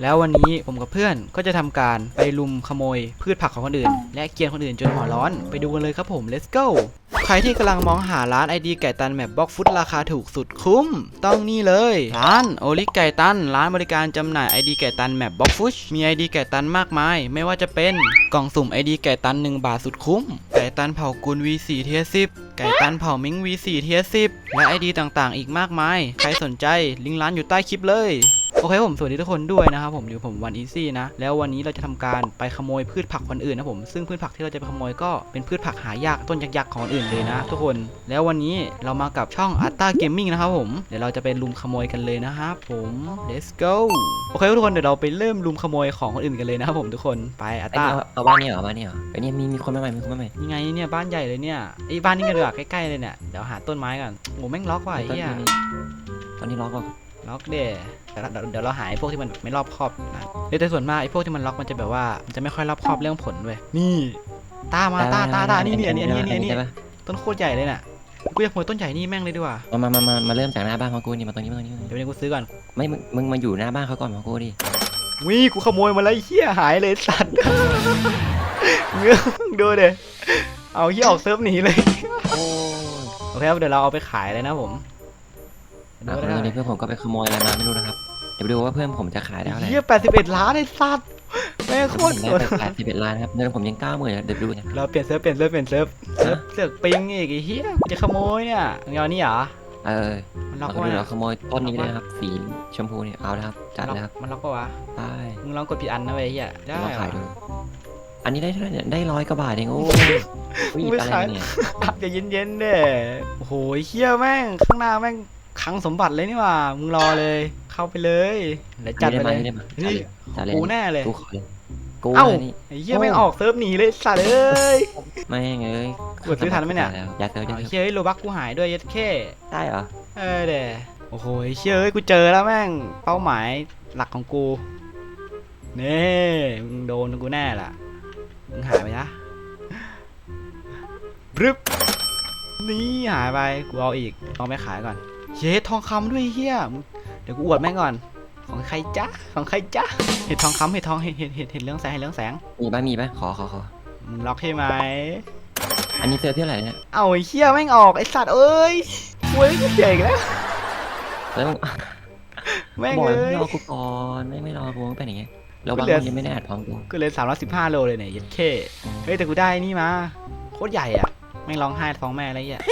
แล้ววันนี้ผมกับเพื่อนก็จะทำการไปลุมขโมยพืชผักของคนอื่น และเกลียนคนอื่นจนหัวร้อนไปดูกันเลยครับผม let's go ใครที่กำลังมองหาร้านไอดีไก่ตันแมปบล็อกฟุตราคาถูกสุดคุ้ม ต้องนี่เลย ร้านโอลิไก่ตัน ร้านบริการจำหน่ายไอดีไก่ตันแมปบล็อกฟุตมีไอดีไก่ตันมากมาย ไม่ว่าจะเป็นกล่องสุ่มไอดีไก่ตัน 1 บาทสุดคุ้ม ไก่ตันเผากุล V4 เทีย10ไก่ตันเผามิง V4 เทีย10และไอดีต่างๆ อีกมากมาย ใครสนใจลิงก์ร้านอยู่ใต้คลิปเลย โอเคผมสวัสดีทุกคนด้วยนะครับผมอยู่ผมวันอีซี่นะ แล้ววันนี้เราจะทำการไปขโมยพืชผักคนอื่นนะผม ซึ่งพืชผักที่เราจะไปขโมยก็เป็นพืชผักหายากต้นยักษ์ๆของคนอื่นเลยนะ ทุกคน แล้ววันนี้เรามากับช่อง a r t a Gaming นะครับผม เดี๋ยวเราจะไปลุมขโมยกันเลยนะครับผม let's go โอเคทุกคนเดี๋ยวเราไปเริ่มลุมขโมยของคนอื่นกันเลยนะครับผมทุกคน ไป a r ไอ้ t a เอาเอาบ้านนี้เหรอบ้านนี้เหรอไอ้เนี่ยมีมีคนมาใหม่มีคนมาใหม่ยังไงเนี่ยบ้านใหญ่เลยเนี่ยไอ้บ้านนี้กันดีกว่าใกล้ๆเลยเนี่ย เดี๋ยวหาต้นไม้ก่อนโอ้แม่งล็อกว่ะไอ้ตอนเหี้ยนี้ตอนนี้ล็อกว่ะ ล็อกเด้แต่ละเดี๋ยวเดี๋ยวเราหาไอ้พวกที่มันแบบไม่รอบคอบนะเดี๋ยวแต่ส่วนมากไอ้พวกที่มันล็อกมันจะแบบว่ามันจะไม่ค่อยรอบคอบเรื่องผลเว้ยนี่ตามาตาตาตานี่นี่อันนี้อันนี้อันนี้อันนี้ใช่ปะต้นโคตรใหญ่เลยน่ะกูอยากขโมยต้นใหญ่นี่แม่งเลยดีกว่ามามามามามาเริ่มจากหน้าบ้านของกูนี่มาตรงนี้มาตรงนี้มาตรงเดี๋ยวนี้วันนี้กูซื้อก่อนไม่มึงมึงมาอยู่หน้าบ้านเขาก่อนของกูดิวิกูขโมยมาแล้วไอ้เหี้ยหายเลยสัตว์เงื้อดูเด้เอาเหี้ยออกเซิร์ฟหนีเลยโอ้โอเคครับเดี๋ยวเราเอาไปขายเลยนะผม ยแล้ววันนี้เพื่อนผมก็ไปขโมยอะไรมาไม่รู้นะครับ เดี๋ยวไปดูว่าเพื่อนผมจะขายได้เท่าไหร่เหี้ยแปดสิบเอ็ดล้านไอ้สัตว์แม่งโคผตมรได้โกรธไปแปดสิบเอ็ดล้านครับเงินผมยังเก้าหมื่นเดี๋ยวดูนะเราเปลี่ยนเซิร์ฟเปลี่ยนเซิร์ฟเปลี่ยนเซิร์ฟเซิร์ฟเสือกปิงอีกไอ้เหี้ยกูจะขโมยเนี่ยมึงเอานี่เหรอเออมันล็เราอกก็ไว้ดูนะเราขโมยต้นนี้เลยนะครับสีชมพูเนี่ยเอาเลยครับจัดเลยครับมันล็อกปะวะได้มึงลองกดผิดอันนะเว้ยเฮียได้ลองขายเหรดูออันนี้ได้เท่าไหร่เนี่ยได้ร้อยกว่าบาทเองโอ้ยอะไรเนี่ย จะเย็นเย็นๆเด้โอ้โหเฮียแม่งข้างหน้าแม่ง คลังสมบัติเลยนี่หว่า มึงรอเลย เข้าไปเลยแล้วจัดไปเลยได้มาเฮ้ยจัดเลยกูแน่เลยกูขอเลยกูเอ้าเลยนี่ไอ้เฮียแม่งออกเซิร์ฟหนีเลยสัตว์เอ้ยไม่งเอ้ยกดซื้อทันไหมเนี่ยอยากเจอเอาเดี๋ยวเฮียเฮ้ยโลบักกูหายด้วยยัดแค่ได้เหรอเออเด้โอ้โหเฮียเอ้ยกูเจอแล้วแม่งเป้าหมายหลักของกูนี่มึงโดนกูแน่ล่ะมึงหายไปนะบรึบนี่หายไปกูเอาอีกเอาไปขายก่อน เย้ทองคำด้วยเฮียมึงเดี๋ยวกูอวดแม่งก่อน ของใครจ๊ะของใครจ๊ะเห็ดทองคำเห็ดทองเห็ดเห็ดเห็ดเห็ดเรื่องแสงเห็ดเรื่องแสงมีป่ะมีป่ะขอขอขอมึงล็อกใช่ไหมอันนี้เซอร์เท่าไหร่เนี่ยเอาไอ้เฮียแม่งออกไอ้สัตว์เอ้ยโว้ยกูเจ๋งแล้วแล้วมึงแม่งบอกเลให้ยรอกูก่อนไม่ไม่รอกูมันเป็นอย่างเงี้ยเราบางเหลือคนยังไม่ได้อัดพร้อมกูก็เลย315โลเลยเนี่ยยัดเข้เฮ้ยแต่กูได้นี่มาโคตรใหญ่อะแม่งร้องไห้ท้องแม่อะไรเงี้ย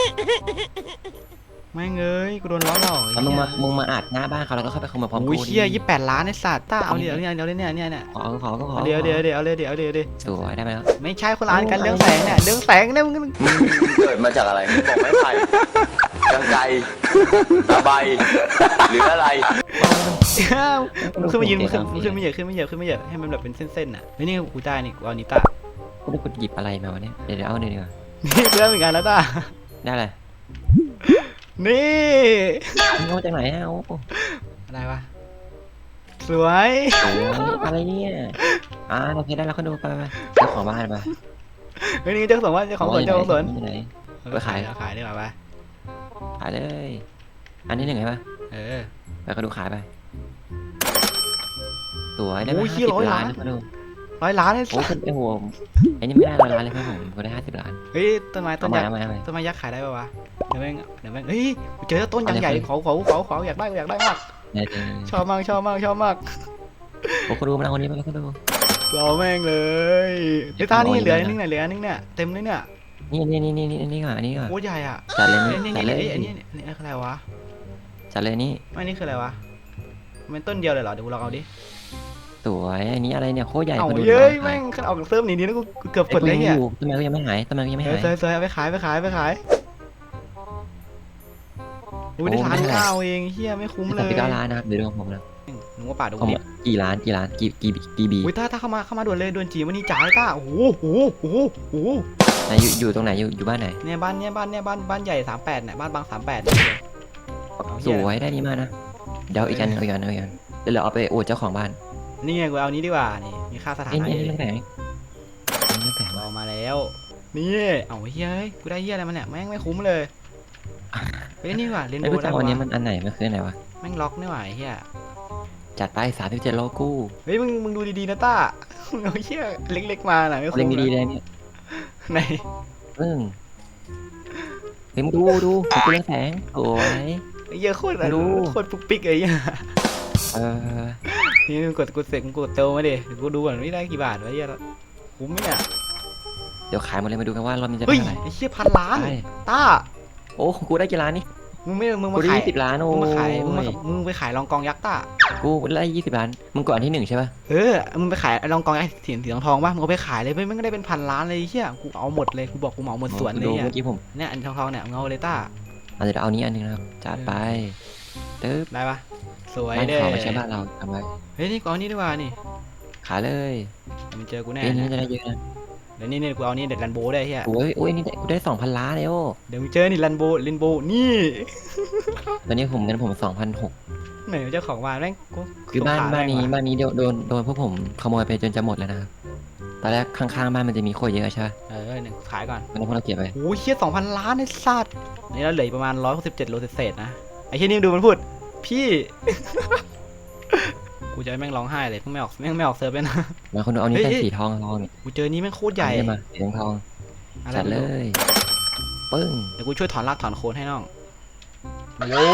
แม่งเอ้ยกูโดนล้อหลอกแล้วมึงมามึงมาอัดหน้าบ้านเขาแล้วก็เข้าไปขโมยพร้อมโอ้ยกูเฮียยี่แปดล้านไอ้สัตว์ต้าเอาเดี๋ยวเนี่ยเดี๋ยวเนี่ยเนี่ยเนี่ยขอขอก็ขอเดี๋ยวเดี๋ยวเดี๋ยวเอาเลยเดี๋ยวเดี๋ยวเดี๋ยวสวยได้ไหมแล้วไม่ใช่คนละอันกันเรื่องแสงเนี่ยเรื่องแสงเนี่ยมึงมึงมึงเกิดมาจากอะไรมึงบอกไม้ไผ่กังไกรตะไบหรืออะไรมึงขึ้นมายืนมึงขึ้นมึงขึ้นไม่เหยอะขึ้นไม่เหยอะขึ้นไม่เหยอะให้มันแบบเป็นเส้นๆน่ะเฮ้ยนี่กูได้นี่กูเอานี่ต้ากูได้กดหยิบอะไรมาวะเนี่ยเดี๋ยวเดี๋ยวเอาหนึ่งดีกว่านี่กูได้เหมือนกันแล้วต้าได้เลย นี่มึงเอามาจากไหนอะโอ้โหอะไรวะ สวยโอ้ยอะไรเนี่ย อ่าโอเคได้แล้วก็ดูไปไปเจ้าของบ้านไปเฮ้ยนี่เจ้าของสวนว่าเจ้าของสวนเจ้าของสวนอยู่ไหน ไปขาย เอขายดีกว่าไปขายเลย อันนี้หนึ่งไงปะเออ ไปก็ดูขายไป สวยได้โอ้ไหมยห้าเหี้สิยร้อยบล้าล้านนนะก็ดู ร้อยล้านไอ้โอ้สัคุสณไอ้หัวไอ้นี่ไม่ได้ร้อยล้านเลยครับผมกูได้ห้าสิบล้านเฮ้ยต้นไม้ต้เอานมายักษ์เอามาเอามาต้นไม้ยักษ์ขายได้ปะวะเดี๋ยวแม่งเดี๋ยวแม่งเฮ้ยกูเจอต้นยังเอาเลยใหญ่ครับขอขอขอขออยากได้อยากได้มากได้เลยชอบมากชอบมากชอบมากโอ้คุณดูมาแล้วคนนี้มาแล้วคุณดูเราแม่งเลยไอ้ตานี่เหลืออันนึงเนี่ยเหลืออันนึงเนี่ยเต็มเลยเนี่ยนี่นี่นี่นี่นี่นี่ก่อนอันนี้ก่อนโคตรใหญ่อะจัดเลยเอ้ยนี่จัดนี่เลยไอ้ยอันนี้อันนี้คืออะไรวะจัดเลยนี่ไม่นี่คืออะไรวะมันต้นเดียวเลยเหรอเดี๋ยวกูลองเอาดิ สวยอันนี้อะไรเนี่ยโคตรใหญ่เอ้าคุณดูเย้ยดิแม่งขึ้นออกจากเซิร์ฟหนีนี่นะกูกูเกือบไอ้กดเลยเนี่ยกูทำไมกูยังไม่หายทำไมกูยังไม่เฮ้หายย เซยเซยเอาไปขายไปขายไปขายอุ้ยได้โอ้ทานไม่เท่าไหร่ข้าวเองเฮียไม่คุ้มเลสามยสิบเก้าล้านนะครับเดี๋ยวดูของผมนะหนูว่าป่าดูผมดิอะกี่ล้านกี่ล้านกี่กี่กี่บีอุ้ยถ้าถ้าเข้ามาเข้ามาด่วนเลยด่วนจีวันนี้จ่ายต้าโอ้โหโอ้โหโอ้โหโอ้โหไหนอยู่อยู่ตรงไหนอยู่อยู่บ้านไหนเนี่ยบ้านเนี่ยบ้านเนี่ยบ้านบ้านใหญ่สามแปดเนี่ยบ้านบางสามแปดสวยได้นี่มากนะเดี๋ยวอีกอันเอาอีกอันเอาอีกอันเดี๋ยวเราเอาไปอวดเจ้าของบ้าน นี่ไงกูเอานี้ดีกว่านี่มีค่าสถานี่นะนี่อยู่นี่แผงนี่แผงเรามาแล้ว นี่เอาเฮียเฮ้ยกูได้เฮียอะไรมาเนี่ยแม่งไม่คุ้มเลยเฮ้ยนี่ว่ะเรนไอ้โบผู้ว์ได้ชายปะวันนี้วะมันอันไหนมันคืออันไหนวะแม่งล็อกนี่หว่าไอ้เฮียจัดไปสามสิบเจ็ดโลกูเฮ้ยมึงมึงดูดีๆนะต้ามึงเอาเชี่ยเล็กๆมาหน่อยไม่เอาคุ้เล่นมดีๆนะเลยเนี่ยไหนเอิ่งเฮ้ยมึงดูดูมึงกูเล่นแสงสวยไอ้เหี้ยโคตรอะดูโคตรปุ๊กปิ๊กไอ้เหี้ยเออ นี่มึงกดกูเสกมึงกดเติมมาดิเดี๋ยวกูดูก่อนไม่ได้กี่บาทวะไอ้เหี้ยคุ้มไหมเนี่ยเดี๋ยวขายหมดเลยมาดูกันว่ารอบนี้จะเฮ้ได้ยเท่าไหร่ไอ้เชี่ยพันล้านใช่ต้าโอ้ของกูได้กี่ล้านนี่มึงไม่มึงกูมาได้ขายยี่สิบล้านโอ้มึงมาขายมึงมายมึงไปขายรองกองยักษ์ต้ากูได้ยี่สิบล้านมึงกดอันที่หนึ่งใช่ป่ะเออมึงไปขายรองกองยักษ์สีสีทองทองป่ะมึงเอาไปขายเลยไม่ไม่ได้เป็นพันล้านเลยไอ้เชี่ยกูเอาหมดเลยกูบอกกูเหมาหมดสวนเลยดูเนี่ยเมื่อกี้ผมเนี่ยอันทองทองๆเนี่ยมึงเอาเลยต้าอาจจะเอานี้อันหนึงนะครับจัดไปตึ๊บได้ปะ สวยบ้านเด้เขาไม่ใช่บ้านเราทำไว้เฮ้ยนี่กูเอานี่ดีกว่านี่ขายเลยมึงเจอกูแน่เอ้ยนี่นะจะได้เยอะนะเดี๋ยวนี่เนี่ยกูเอานี่เด็ดรันโบได้เฮียโอ้ยโอ้ยนี่ได้กูได้สองพันล้านเลยโอ้เดี๋ยวมึงเจอนี่รันโบลินโบนี่ ตอนนี้ผมเงินผมสองพันหกไหนเจ้าของบ้านแม่งกูคือบ้านสงสรบ้านนี้แม่งว่ะบ้านนี้โดนโดนโดนพวกผมขโมยไปจนจะหมดแล้วนะครับตอนแรกข้างๆบ้านมันจะมีโคตรเยอะใช่ไหมเออหนึ่งขายก่อนมันพวกเราเก็บไปโอ้ยเชี่ยสองพันล้านไอ้สัตว์นี่เราเหลืออีกประมาณร้อยหกสิบเจ็ดโลเศษๆนะไอ้เชี่ยนี่ดูมันพูด พี่ กูจะให้แม่งร้องไห้เลยแม่งไม่ออกแม่งไม่ออกเซิร์ฟเลยนะ มาคนดูเอานี้เฮ้ยเป็นเฮ้ย สีทองทองเนี่ยกูเจอนี่แม่งโคตรใหญ่เอาเนี่ยมาสีทองทองอะไรจัดเลไม่รู้ย ปึ้งเดี๋ยวกูช่วยถอนรากถอนโคนให้น้องโอ้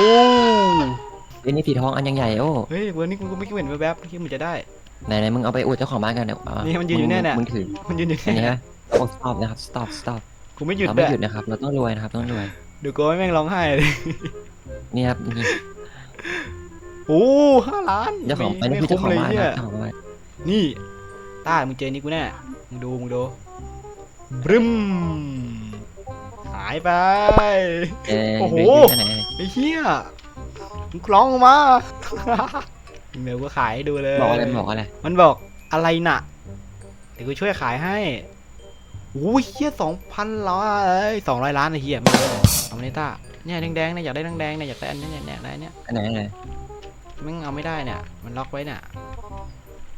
เอ้ยนี่สีทองอันยังใหญ่โอ้เฮ้ยวันนี้กูไม่คิดเห็นแวบๆที่มึงจะได้ ไหนไหนมึงเอาไปอวดเจ้าของบ้านกันเนี่ยเอามานี่มันยืนอยู่เนี่ยเนี่ย มึงถือมันยืนอยู่อันนี้เนี่ยฮะโอ้ stop นะครับ stop stop กูไม่หยุดเราด้ไม่วยหยุดนะครับ เราต้องรวยนะครับ ต้องรวย เดี๋ยวกูให้แม่งร้องไห้เลย นี่ครับนี่ โอ้ห้าล้านเจ้าของไม่อันนี้ไม่คือเจ้าคุ้มของเลยบ้านเนี่นะยเจ้าของบ้านนี่ต้ามึงเจอนี่กูแน่มึงดูมึงดูบรึมหายไปเอ้ยโอ้โหดูดิอันไหนอันไหนไอ้เหี้ยมึงคล้องออกมาเดี๋ยวกูขายให้ดูเลยบอกอะไรบอกอะไรมันบอกอะไรน่ะเดี๋ยวกูช่วยขายให้โอ้ยเฮียสองพันล้านสองร้อยล้านไอ้เฮียไม่เยอะเลยเอามาเนต้า เนี่ยแดงๆเนี่ยอยากได้แดงๆเนี่ยอยากได้อันนี้เนี่ยเนี่ยได้เนี่ยอันไหนอันไหนมึงเอาไม่ได้เนี่ยมันล็อกไว้เนี่ย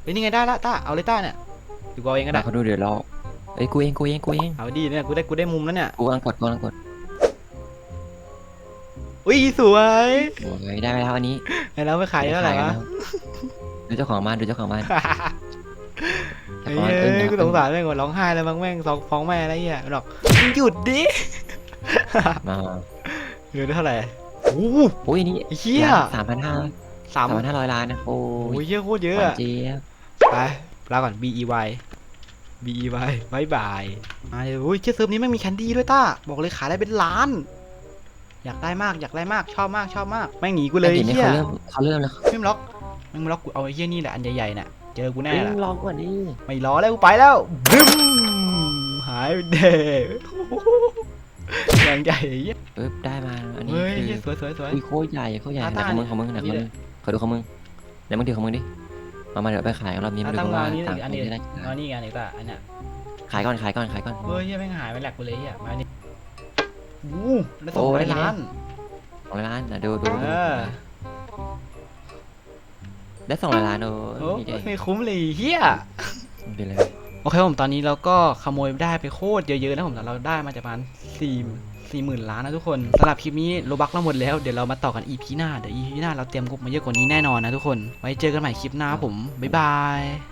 เฮ้ยนี่ไงได้ละต้าเอาเลยต้าเนี่ยอยู่กูเอาเองก็ได้เขาดูเดี๋ยวรอเอ้ยกูเองกูเองกูเองเอาดีเนี่ยกูได้กูได้มุมแล้วเนี่ยกูกำลังกดกูกำลังกดอุ้ยสวยโอ้ยได้แล้วอันนี้ไอ้เราไปขายเท่าไหร่วะดูเจ้าของบ้านดูเจ้าของบ้านไอ้เจ้าของบ้านเฮ้เอ้ยยกูสงสารแม่งหมดร้องไห้เลยมั้งแม่งสองฟ้องแม่อะไรเงี้ยมันบอกมึงหยุดดิมาเงินเท่าไหร่โอ้โห โอ้ยนี่ไอ้เหี้ย สามพันห้าสามสามพันห้าร้อยล้านนะโอ้โอ้ยยเยอะโคตรเยหอะวานเจี๊ยบไปลาก่อน B E Y B E Y บายบายมาเลยอุ้ยเชื่อเซิร์ฟนี้ไม่งมีแคนดี้ด้วยต้า บอกเลยขายได้เป็นล้าน อยากได้มากอยากได้มากชอบมากชอบมากแม่งหนีกูเลยดี๋วนี้เฮียเขาเริ่มเขาเริ่มแล้วไม่ล็อกไม่ล็อกกูเอาไอ้เฮียนี่แหละอันใหญ่ๆน่ะ เจอกูแน่เอ้ยละ ลองก่อนดิไม่รอแล้วกูไปแล้วบึ้มหายไปเด้ อย่างใหญ่เหี้ยเอ้ยได้มา อันนี้เฮ้ยคือเหี้ยสวยสวยสวย อุ้ยโคตรใหญ่โคตรใหญ่ตาไหนตาของมึงของมึงไหนนี่ของเลมึยงขอดูของมึงไหนมึงถือของมึงดิมามาเดี๋ยวไปขายรอบนี้มาดูตั้งว่ามานี่ต่างอันคนนี้ที่ได้เอานี่ไงอันนี้ตาอันเนี้ยขายก่อนขายก่อนขายก่อน เฮ้ยเฮียแม่งหายไปแหลกกูเลยเฮียมานี่อู้ได้สองโอ้ร้อยได้ไงล้าน สองร้อยล้านนะดูดูเอดูอได้สองร้อยล้านโอ้โอ้ยนี่เด็ไม่คุ้มเลยเฮียไปเลยโอเคผมตอนนี้เราก็ขโมยได้ไปโคตรเยอะๆนะผมแต่เราได้มาจากประมาณสี่สี่หมื่นล้านนะทุกคนสำหรับคลิปนี้โลบักเราหมดแล้วเดี๋ยวเรามาต่อกัน EP หน้าเดี๋ยว EP หน้าเราเตรียมกบมาเยอะกว่านี้แน่นอนนะทุกคน ไว้เจอกันใหม่คลิปหน้าผมบ๊ายบาย